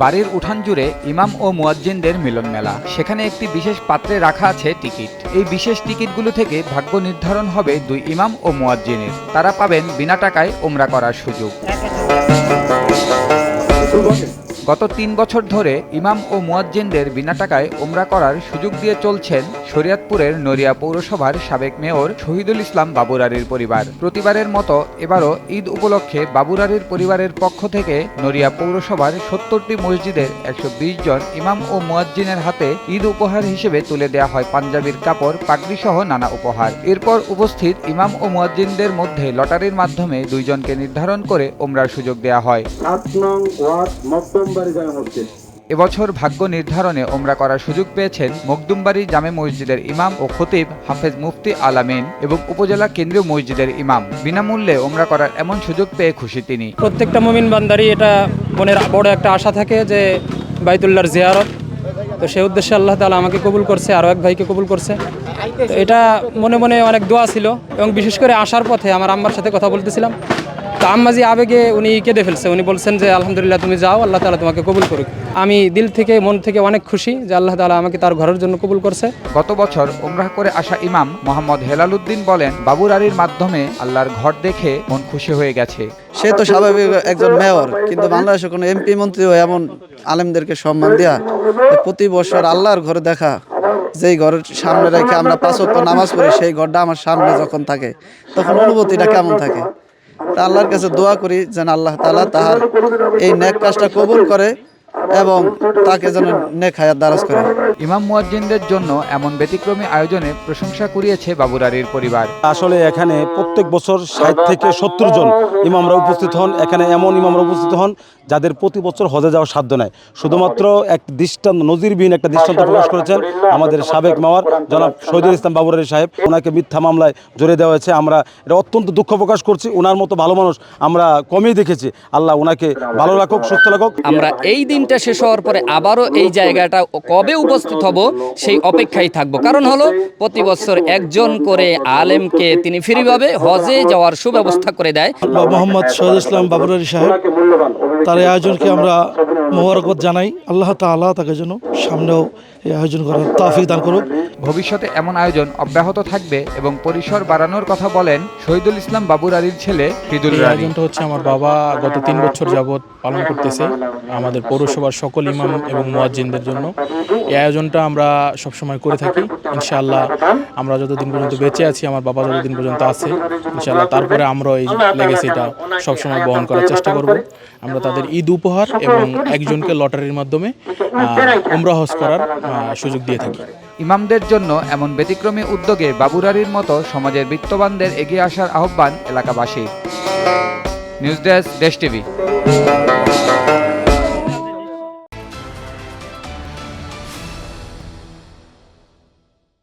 বাড়ির উঠান জুড়ে ইমাম ও মুয়াজ্জিনদের মিলন মেলা। সেখানে একটি বিশেষ পাত্রে রাখা আছে টিকিট। এই বিশেষ টিকিটগুলো থেকে ভাগ্য নির্ধারণ হবে দুই ইমাম ও মুয়াজ্জিনের। তারা পাবেন বিনা টাকায় ওমরা করার সুযোগ। গত তিন বছর ধরে ইমাম ও মুয়াজ্জিনদের বিনা টাকায় ওমরা করার সুযোগ দিয়ে চলছেন শরিয়তপুরের নড়িয়া পৌরসভার সাবেক মেয়র শহীদুল ইসলাম বাবুরারির পরিবার। প্রতিবারের মতো এবারও ঈদ উপলক্ষে বাবুরারির পরিবারের পক্ষ থেকে নড়িয়া পৌরসভার সত্তরটি মসজিদের একশো বিশ জন ইমাম ও মুয়াজ্জিনের হাতে ঈদ উপহার হিসেবে তুলে দেওয়া হয় পাঞ্জাবির কাপড় পাগড়ি সহ নানা উপহার। এরপর উপস্থিত ইমাম ও মুয়াজ্জিনদের মধ্যে লটারির মাধ্যমে দুইজনকে নির্ধারণ করে ওমরার সুযোগ দেওয়া হয়। এবছর ভাগ্য নির্ধারণে ওমরা করার সুযোগ পেয়েছেন মকদুমবাড়ি জামে মসজিদের ইমাম ও খতিব হাফেজ মুফতি আলামিন এবং উপজেলা কেন্দ্রীয় মসজিদের ইমাম। বিনামূল্যে ওমরা করার এমন সুযোগ পেয়ে খুশি তিনি। প্রত্যেকটা মমিন বান্দারই এটা মনের বড় একটা আশা থাকে যে বাইতুল্লাহর জিয়ারত। তো সেই উদ্দেশ্যে আল্লাহ তালা আমাকে কবুল করছে আরও এক ভাইকে কবুল করছে। এটা মনে মনে অনেক দোয়া ছিল এবং বিশেষ করে আসার পথে আমার আম্মার সাথে কথা বলতেছিলাম। তো আম্মাজি আবেগে উনি কেঁদে ফেলছে। উনি বলছেন যে আলহামদুলিল্লাহ তুমি যাও আল্লাহ তালা তোমাকে কবুল করুক। আমি দিল থেকে মন থেকে অনেক খুশি যে আল্লাহ তালা আমাকে তার ঘরের জন্য কবুল করছে। গত বছর ওমরাহ করে আসা ইমাম মোহাম্মদ হেলালুদ্দিন বলেন বাবুরারির মাধ্যমে আল্লাহর ঘর দেখে মন খুশি হয়ে গেছে। সে তো স্বাভাবিক একজন মেয়র কিন্তু বাংলাদেশে কোনো এমপি মন্ত্রীও এমন আলেমদেরকে সম্মান দেয়া প্রতি বছর আল্লাহর ঘরে দেখা যেই ঘরের সামনে রেখে আমরা পাঁচ নামাজ পড়ি সেই ঘরটা আমার সামনে যখন থাকে তখন অনুভূতিটা কেমন থাকে? তা আল্লাহর কাছে দোয়া করি যেন আল্লাহ তালা তাহার এই ন্যাক কাজটা কবুল করে। এবং তাকে যেন নেক হায়াত দারাজ করে ইমাম মুয়াজ্জিনদের জন্য এমন ব্যতিক্রমী আয়োজনে প্রশংসা কুড়িয়েছে বাবুরারির পরিবার। আসলে এখানে প্রত্যেক বছর ষাট থেকে সত্তর জন ইমামরা উপস্থিত হন। এখানে এমন ইমামরা উপস্থিত হন যাদের প্রতি বছর হজে যাওয়ার সাধ্য নাই। শুধুমাত্র এক দৃষ্টান্ত নজিরবিহীন একটা দৃষ্টান্ত প্রকাশ করেছেন আমাদের সাবেক মাওয়ার জনাব শহীদুল ইসলাম বাবুরারি সাহেব। ওনাকে মিথ্যা মামলায় জড়িয়ে দেওয়া হয়েছে। আমরা এটা অত্যন্ত দুঃখ প্রকাশ করছি। ওনার মতো ভালো মানুষ আমরা কমই দেখেছি। আল্লাহ ওনাকে ভালো রাখুক সুস্থ রাখুক। আমরা এই দিনটা শেষ হওয়ার পরে আবারও এই জায়গাটা কবে উপস্থিত হব সেই অপেক্ষায় থাকব। কারণ হলো, প্রতি বছর একজন করে আলেমকে তিনি ফ্রিভাবে হজে যাওয়ার সুব্যবস্থা করে দেয়। মোহাম্মদ সৈয়দ ইসলাম বাবুরারি সাহেব, তার এই আয়োজনকে আমরা মোবারকবাদ জানাই। আল্লাহ তাকে যেন সামনেও এই আয়োজন করার তাফিক দান করুক। ভবিষ্যতে এমন আয়োজন অব্যাহত থাকবে এবং পরিসর বাড়ানোর কথা বলেন শহীদুল ইসলাম বাবুর আলীর ছেলে ফিদুল আয়োজনটা হচ্ছে আমার বাবা গত তিন বছর যাবৎ পালন করতেছে আমাদের পৌরসভার সকল ইমাম এবং মুয়াজ্জিনদের জন্য। এই আয়োজনটা আমরা সবসময় করে থাকি ইনশাআল্লাহ আমরা যতদিন পর্যন্ত বেঁচে আছি আমার বাবা যতদিন পর্যন্ত আছে ইনশাআল্লাহ তারপরে আমরা এই লেগেসিটা সবসময় বহন করার চেষ্টা করব। আমরা তাদের ঈদ উপহার এবং একজনকে লটারির মাধ্যমে উমরা হজ করার সুযোগ দিয়ে থাকি। ইমামদের জন্য এমন ব্যতিক্রমী উদ্যোগে বাবুরারির মতো সমাজের বিত্তবানদের এগিয়ে আসার আহ্বান এলাকাবাসীর। News desk, Desh TV.